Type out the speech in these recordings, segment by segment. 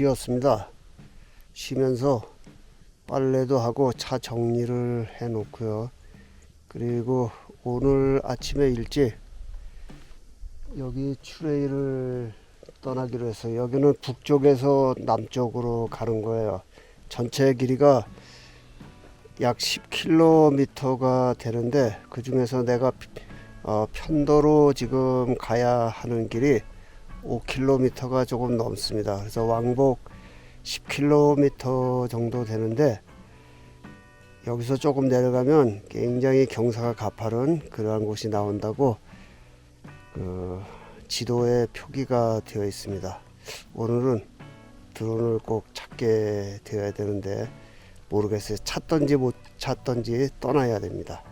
쉬었습니다. 쉬면서 빨래도 하고 차 정리를 해 놓고요. 그리고 오늘 아침에 일찍 여기 추레이를 떠나기로 해서 여기는 북쪽에서 남쪽으로 가는 거예요. 전체 길이가 약 10km가 되는데 그 중에서 내가 어, 편도로 지금 가야 하는 길이 5km가 조금 넘습니다. 그래서 왕복 10km 정도 되는데 여기서 조금 내려가면 굉장히 경사가 가파른 그러한 곳이 나온다고 그 지도에 표기가 되어 있습니다. 오늘은 드론을 꼭 찾게 되어야 되는데 모르겠어요. 찾던지 못 찾던지 떠나야 됩니다.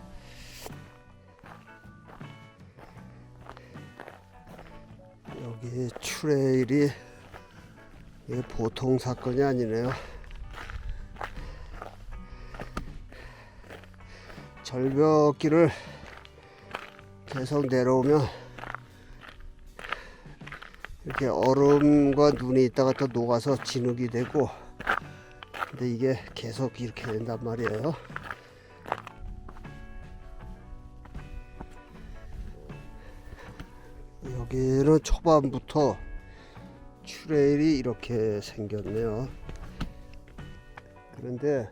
여기 트레일이 이게 보통 사건이 아니네요. 절벽길을 계속 내려오면 이렇게 얼음과 눈이 있다가 또 녹아서 진흙이 되고 근데 이게 계속 이렇게 된단 말이에요. 여기는 초반부터 트레일이 이렇게 생겼네요. 그런데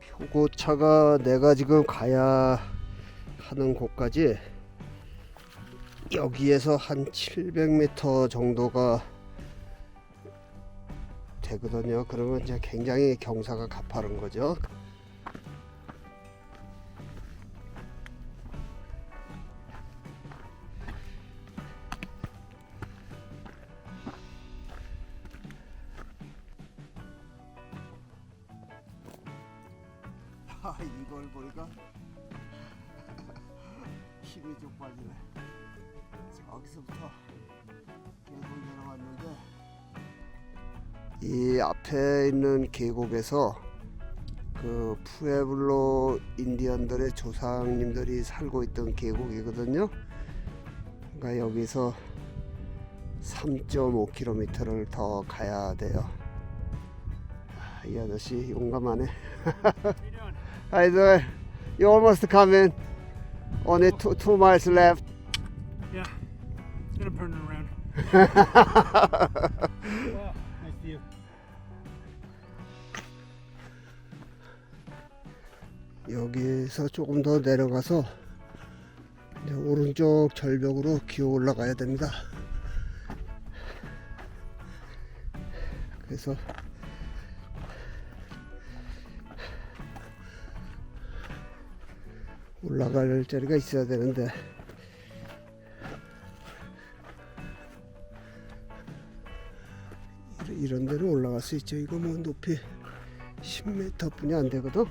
표고차가 내가 지금 가야 하는 곳까지 여기에서 한 700m 정도가 되거든요. 그러면 이제 굉장히 경사가 가파른 거죠. 이 앞에 있는 계곡에서 그 푸에블로 인디언들의 조상님들이 살고 있던 계곡이거든요. 그러니까 여기서 3.5km를 더 가야 돼요. 아, 이 아저씨 용감하네. How you doing? You almost come in. Only two, two miles left. Yeah, gonna turn around. 여기서 조금 더 내려가서 오른쪽 절벽으로 기어 올라가야 됩니다. 그래서 올라갈 자리가 있어야 되는데 이런- 데는 올라갈 수 있죠. 이거 뭐 높이 10m 뿐이 안 되거든.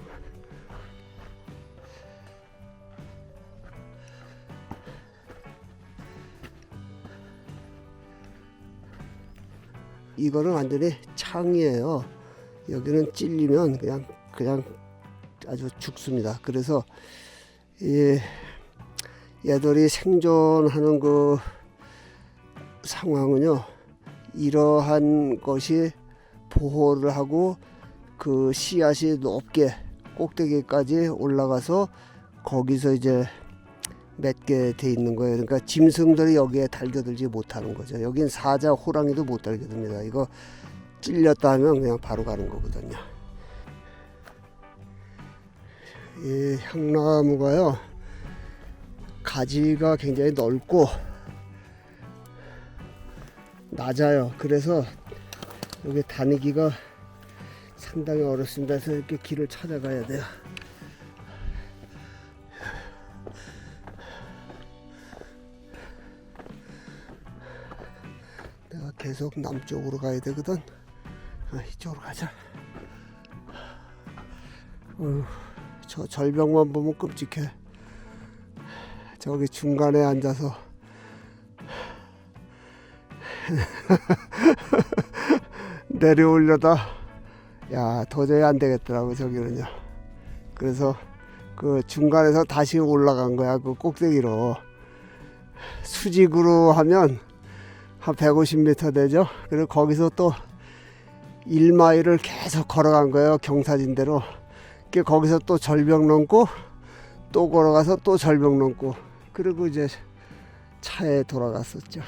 이거는 완전히 창이에요. 여기는 찔리면 그냥 그냥 아주 죽습니다. 그래서 이 얘들이 생존하는 그 상황은요. 이러한 것이 보호를 하고 그 씨앗이 높게 꼭대기까지 올라가서 거기서 이제 맺게 돼 있는 거예요. 그러니까 짐승들이 여기에 달겨들지 못하는 거죠. 여긴 사자, 호랑이도 못 달겨듭니다. 이거 찔렸다 하면 그냥 바로 가는 거거든요. 이 향나무가요 가지가 굉장히 넓고 낮아요. 그래서 여기 다니기가 상당히 어렵습니다. 그래서 이렇게 길을 찾아가야 돼요. 계속 남쪽으로 가야 되거든. 아, 이쪽으로 가자. 어휴, 저 절벽만 보면 끔찍해. 저기 중간에 앉아서 내려오려다 야 도저히 안 되겠더라고 저기는요. 그래서 그 중간에서 다시 올라간 거야 그 꼭대기로 수직으로 하면 한 150m 되죠. 그리고 거기서 또 1마일을 계속 걸어간 거예요 경사진대로. 그 거기서 또 절벽 넘고 또 걸어가서 또 절벽 넘고 그리고 이제 차에 돌아갔었죠.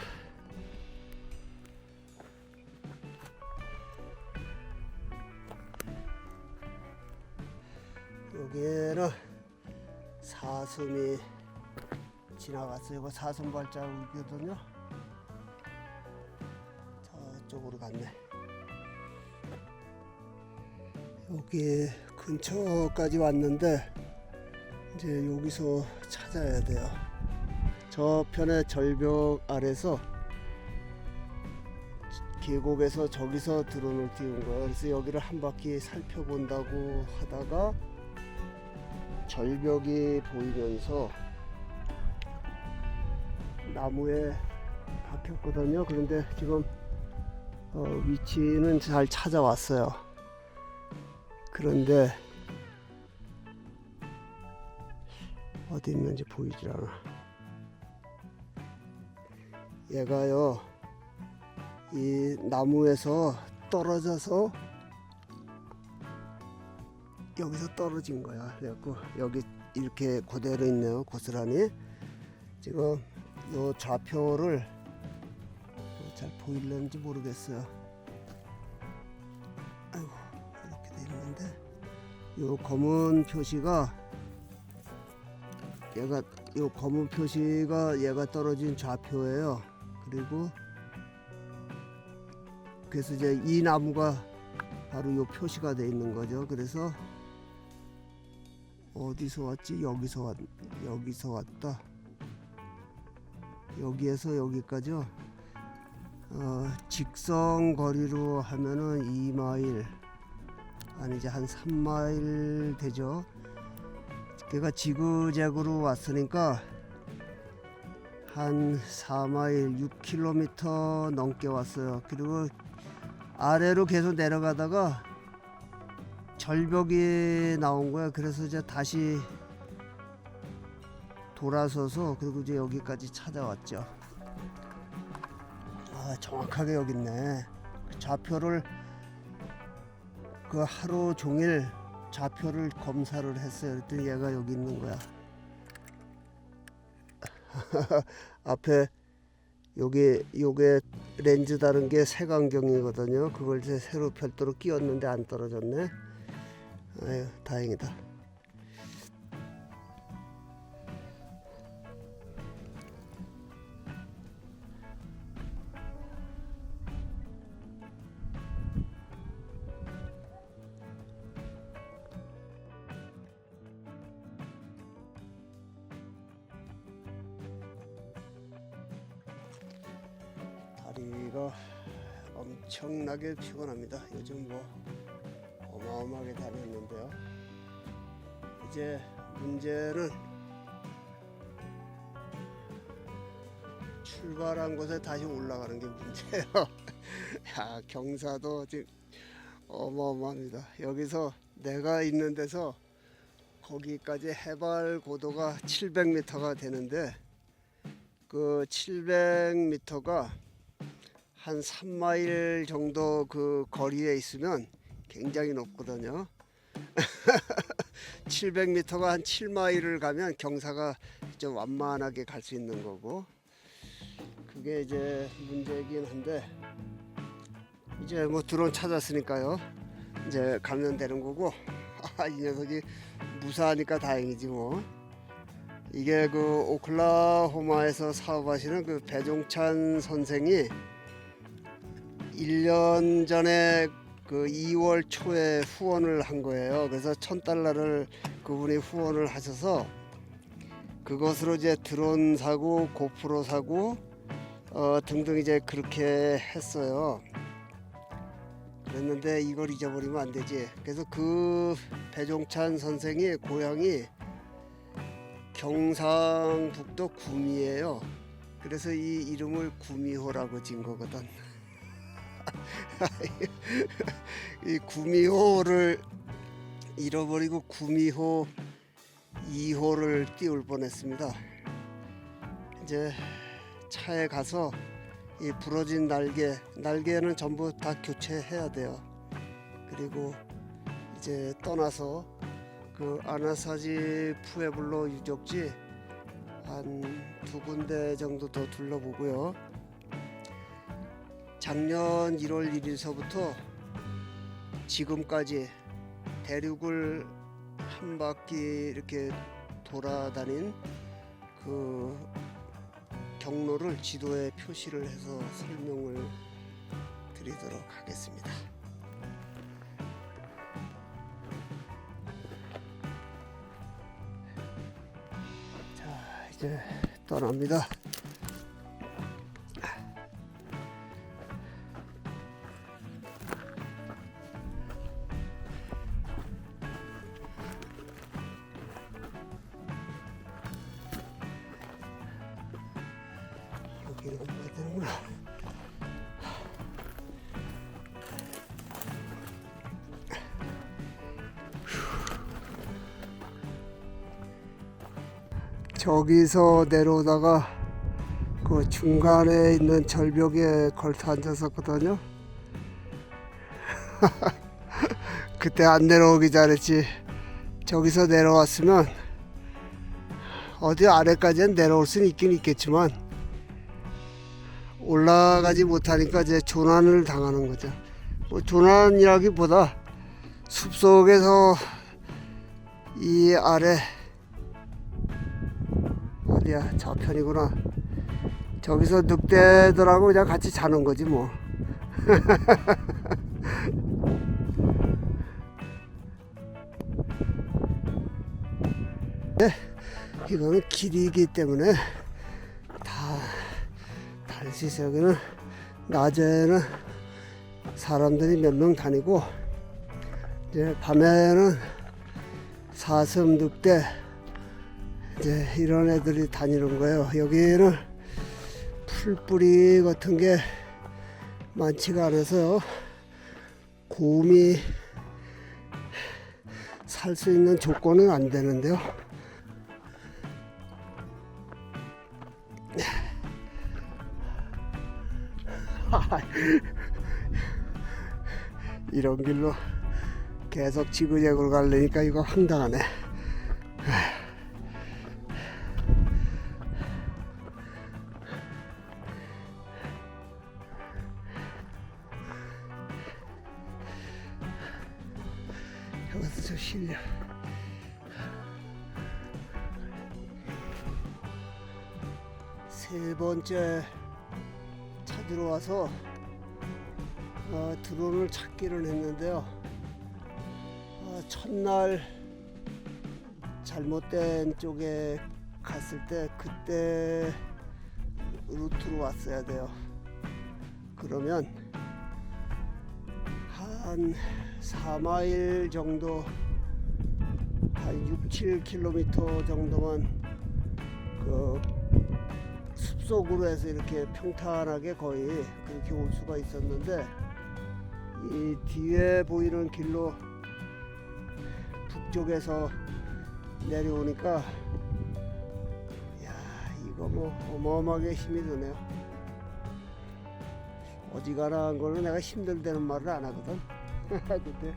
여기에는 사슴이 지나갔어요. 사슴 발자국이거든요. 저쪽으로 갔네. 여기 근처까지 왔는데 이제 여기서 찾아야 돼요. 저편의 절벽 아래서 계곡에서 저기서 드론을 띄운 거예요. 그래서 여기를 한 바퀴 살펴본다고 하다가 절벽이 보이면서 나무에 박혔거든요. 그런데 지금 어, 위치는 잘 찾아왔어요. 그런데 어디 있는지 보이질 않아. 얘가요, 이 나무에서 떨어져서 여기서 떨어진 거야. 그래갖고 여기 이렇게 그대로 있네요. 고스란히. 지금 요 좌표를 잘 보일는지 모르겠어요. 아이고 이렇게 돼 있는데 요 검은 표시가 얘가 요 검은 표시가 얘가 떨어진 좌표예요. 그리고 그래서 이제 이 나무가 바로 요 표시가 돼 있는 거죠. 그래서 어디서 왔지? 여기서 왔 여기서 왔다. 여기에서 여기까지요. 어, 직선 거리로 하면은 2마일 아니지 한 3마일 되죠. 걔가 지그재그로 왔으니까 한 4마일 6km 넘게 왔어요. 그리고 아래로 계속 내려가다가 절벽이 나온 거야. 그래서 이제 다시 돌아서서 그리고 이제 여기까지 찾아왔죠. 아 정확하게 여기 있네. 그 좌표를 그 하루 종일 좌표를 검사를 했어요. 그랬더니 얘가 여기 있는 거야. 앞에 요게 요게 렌즈 다른 게 색안경이거든요. 그걸 이제 새로 별도로 끼웠는데 안 떨어졌네. 아유 다행이다. 엄청나게 피곤합니다. 요즘 뭐 어마어마하게 다녔는데요. 이제 문제는 출발한 곳에 다시 올라가는 게 문제예요. 야 경사도 지금 어마어마합니다. 여기서 내가 있는 데서 거기까지 해발 고도가 700m가 되는데 그 700m가 한 3마일 정도 그 거리에 있으면 굉장히 높거든요. 700m가 한 7마일을 가면 경사가 좀 완만하게 갈 수 있는 거고. 그게 이제 문제이긴 한데 이제 뭐 드론 찾았으니까요. 이제 가면 되는 거고. 아, 이 녀석이 무사하니까 다행이지 뭐. 이게 그 오클라호마에서 사업하시는 그 배종찬 선생이 1년 전에 그 2월 초에 후원을 한 거예요. 그래서 천 달러를 그분이 후원을 하셔서 그것으로 이제 드론 사고 고프로 사고 어, 등등 이제 그렇게 했어요. 그랬는데 이걸 잊어버리면 안 되지. 그래서 그 배종찬 선생이 고향이 경상북도 구미예요. 그래서 이 이름을 구미호라고 진 거거든. 이 구미호를 잃어버리고 구미호 2호를 띄울 뻔했습니다. 이제 차에 가서 이 부러진 날개, 날개는 전부 다 교체해야 돼요. 그리고 이제 떠나서 그 아나사지 푸에블로 유적지 한 두 군데 정도 더 둘러보고요. 작년 1월 1일서부터 지금까지 대륙을 한 바퀴 이렇게 돌아다닌 그 경로를 지도에 표시를 해서 설명을 드리도록 하겠습니다. 자, 이제 떠납니다. 저기서 내려오다가 그 중간에 있는 절벽에 걸터 앉았었거든요. 그때 안 내려오기 잘했지. 저기서 내려왔으면 어디 아래까지는 내려올 수는 있긴 있겠지만 올라가지 못하니까 이제 조난을 당하는 거죠. 뭐 조난이라기보다 숲속에서 이 아래 어디야 저편이구나. 저기서 늑대들하고 그냥 같이 자는 거지 뭐. 네, 이거는 길이기 때문에 다 다닐. 여기는 낮에는 사람들이 몇 명 다니고 이제 밤에는 사슴, 늑대 이제 이런 애들이 다니는 거예요. 여기는 풀뿌리 같은 게 많지가 않아서요. 곰이 살 수 있는 조건은 안 되는데요. 이런 길로 계속 지그재그로 가려니까 이거 황당하네. 실려. 세 번째 찾으러 와서 어, 드론을 찾기를 했는데요. 어, 첫날 잘못된 쪽에 갔을 때 그때 루트로 왔어야 돼요. 그러면 한 4마일 정도 한 6, 7km 정도만 그 숲속으로 해서 이렇게 평탄하게 거의 그렇게 올 수가 있었는데 이 뒤에 보이는 길로 북쪽에서 내려오니까 야 이거 뭐 어마어마하게 힘이 드네요. 어지간한 걸로 내가 힘들다는 말을 안 하거든 근데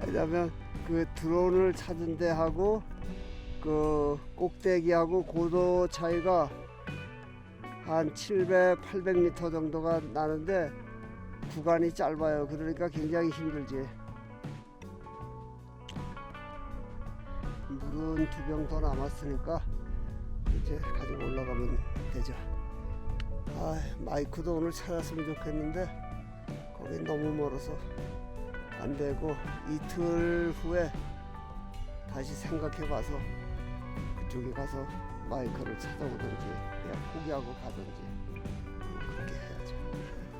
왜냐면 그 드론을 찾은 데하고 그 꼭대기하고 고도 차이가 한 700, 800m 정도가 나는데 구간이 짧아요. 그러니까 굉장히 힘들지. 물은 두 병 더 남았으니까 이제 가지고 올라가면 되죠. 아, 마이크도 오늘 찾았으면 좋겠는데 거긴 너무 멀어서 안 되고 이틀 후에 다시 생각해 봐서 그쪽에 가서 마이크를 찾아오든지 그냥 포기하고 가든지 그렇게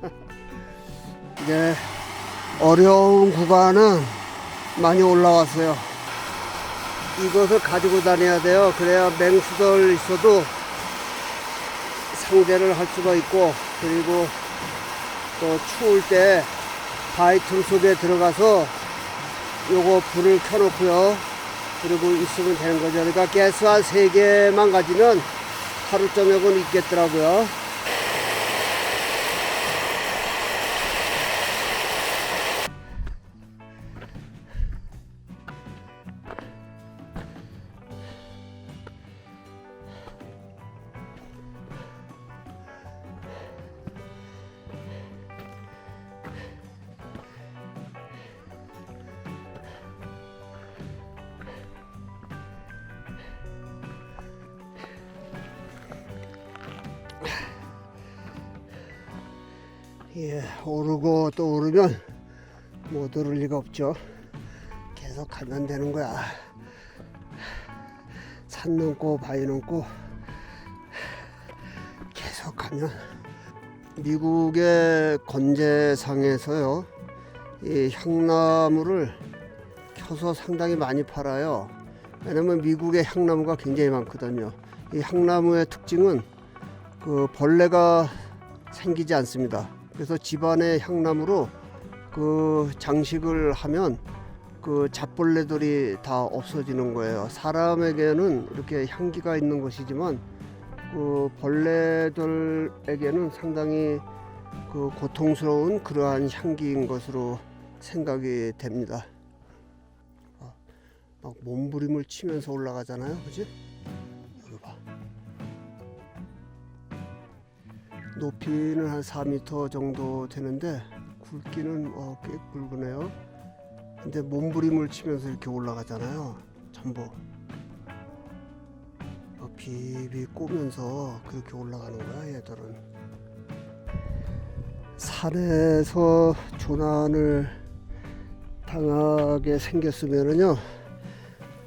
해야죠. 이제 어려운 구간은 많이 올라왔어요. 이것을 가지고 다녀야 돼요. 그래야 맹수들 있어도 상대를 할 수가 있고 그리고 또 추울 때 바위 틈 속에 들어가서 요거 불을 켜놓고요. 그리고 있으면 되는 거죠. 그러니까 가스 한 3개만 가지면 하루 저녁은 있겠더라고요. 없죠. 계속 가면 되는 거야. 산 넘고 바위 넘고 계속 가면 미국의 건재상에서요 이 향나무를 켜서 상당히 많이 팔아요. 왜냐면 미국의 향나무가 굉장히 많거든요. 이 향나무의 특징은 그 벌레가 생기지 않습니다. 그래서 집안의 향나무로 그 장식을 하면 그 잡벌레들이 다 없어지는 거예요. 사람에게는 이렇게 향기가 있는 것이지만 그 벌레들에게는 상당히 그 고통스러운 그러한 향기인 것으로 생각이 됩니다. 아, 막 몸부림을 치면서 올라가잖아요, 그지? 여기 봐. 높이는 한 4m 정도 되는데 굵기는 어, 꽤 굵으네요. 근데 몸부림을 치면서 이렇게 올라가잖아요. 전부 어, 비비 꼬면서 그렇게 올라가는 거야 얘들은. 산에서 조난을 당하게 생겼으면은요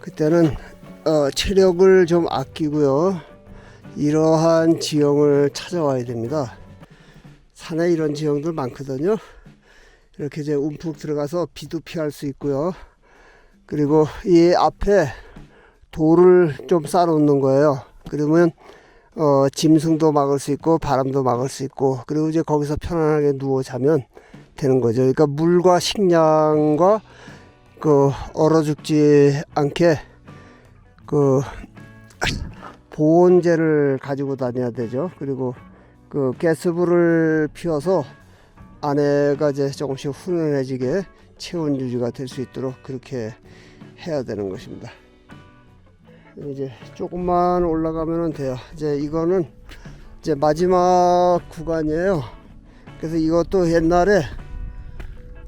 그때는 어, 체력을 좀 아끼고요 이러한 지형을 찾아와야 됩니다. 산에 이런 지형들 많거든요. 이렇게 이제 움푹 들어가서 비도 피할 수 있고요. 그리고 이 앞에 돌을 좀 쌓아놓는 거예요. 그러면 어, 짐승도 막을 수 있고 바람도 막을 수 있고 그리고 이제 거기서 편안하게 누워 자면 되는 거죠. 그러니까 물과 식량과 그 얼어 죽지 않게 그 보온재를 가지고 다녀야 되죠. 그리고 그 가스불을 피워서 안에가 이제 조금씩 훈훈해지게 체온 유지가 될 수 있도록 그렇게 해야 되는 것입니다. 이제 조금만 올라가면 돼요. 이제 이거는 이제 마지막 구간이에요. 그래서 이것도 옛날에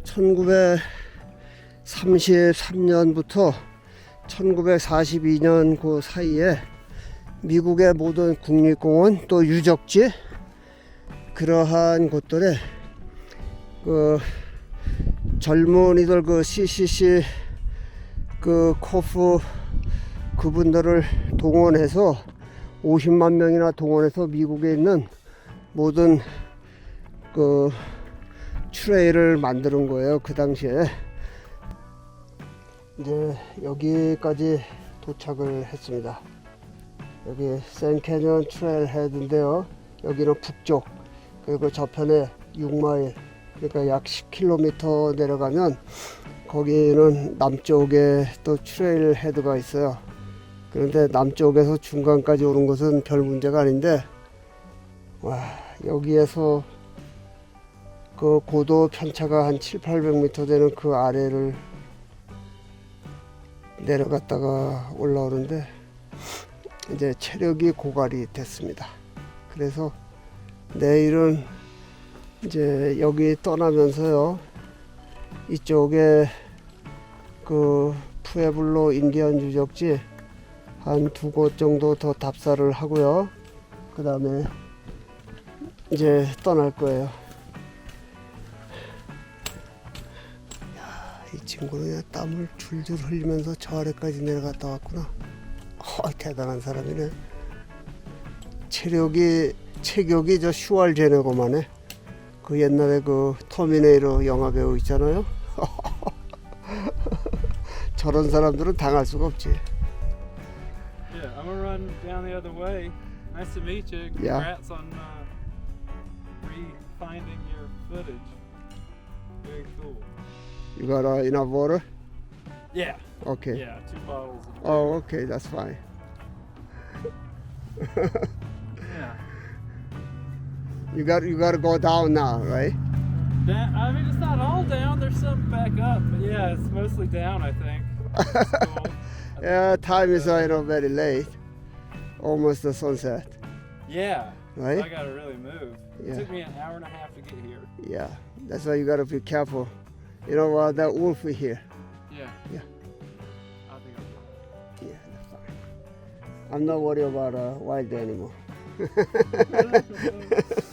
1933년부터 1942년 그 사이에 미국의 모든 국립공원 또 유적지 그러한 곳들에 그 젊은이들 그 CCC 그 코프 그분들을 동원해서 50만 명이나 동원해서 미국에 있는 모든 그 트레이를 만드는 거예요 그 당시에 이제 여기까지 도착을 했습니다. 여기 센캐년 트레일 헤드인데요. 여기는 북쪽 그리고 저편에 6마일 그러니까 약 10km 내려가면 거기는 남쪽에 또 트레일 헤드가 있어요. 그런데 남쪽에서 중간까지 오는 것은 별 문제가 아닌데 와 여기에서 그 고도 편차가 한 7, 800m 되는 그 아래를 내려갔다가 올라오는데 이제 체력이 고갈이 됐습니다. 그래서 내일은 이제 여기 떠나면서요 이쪽에 그 푸에블로 인디언 유적지 한 두 곳 정도 더 답사를 하고요. 그 다음에 이제 떠날 거예요. 야, 이 친구는 땀을 줄줄 흘리면서 저 아래까지 내려갔다 왔구나. 어, 대단한 사람이네. 체력이 체격이 저 슈왈 제네고만 해. 그 옛날에 그 터미네이터 영화 배우 있잖아요. 저런 사람들은 당할 수가 없지. Yeah, I'm gonna run down the other way. Nice to meet you. Yeah. Congrats on uh, re-finding your footage. Very cool. You got uh, enough water? Yeah. Okay. Yeah, two bottles. Of Oh, okay, that's fine. Yeah. You got you got to go down now, right? Down, I mean, it's not all down. There's some back up, but yeah, it's mostly down. I think. Cool. I Yeah, think, time is uh, uh, know very late, almost the sunset, Yeah. right? I gotta really move. It took me an hour and a half to get here. Yeah, that's why you got to be careful. You know what? that wolf here. Yeah. Yeah. I think I'm fine. Yeah, that's fine. I'm not worried about uh, wild animal.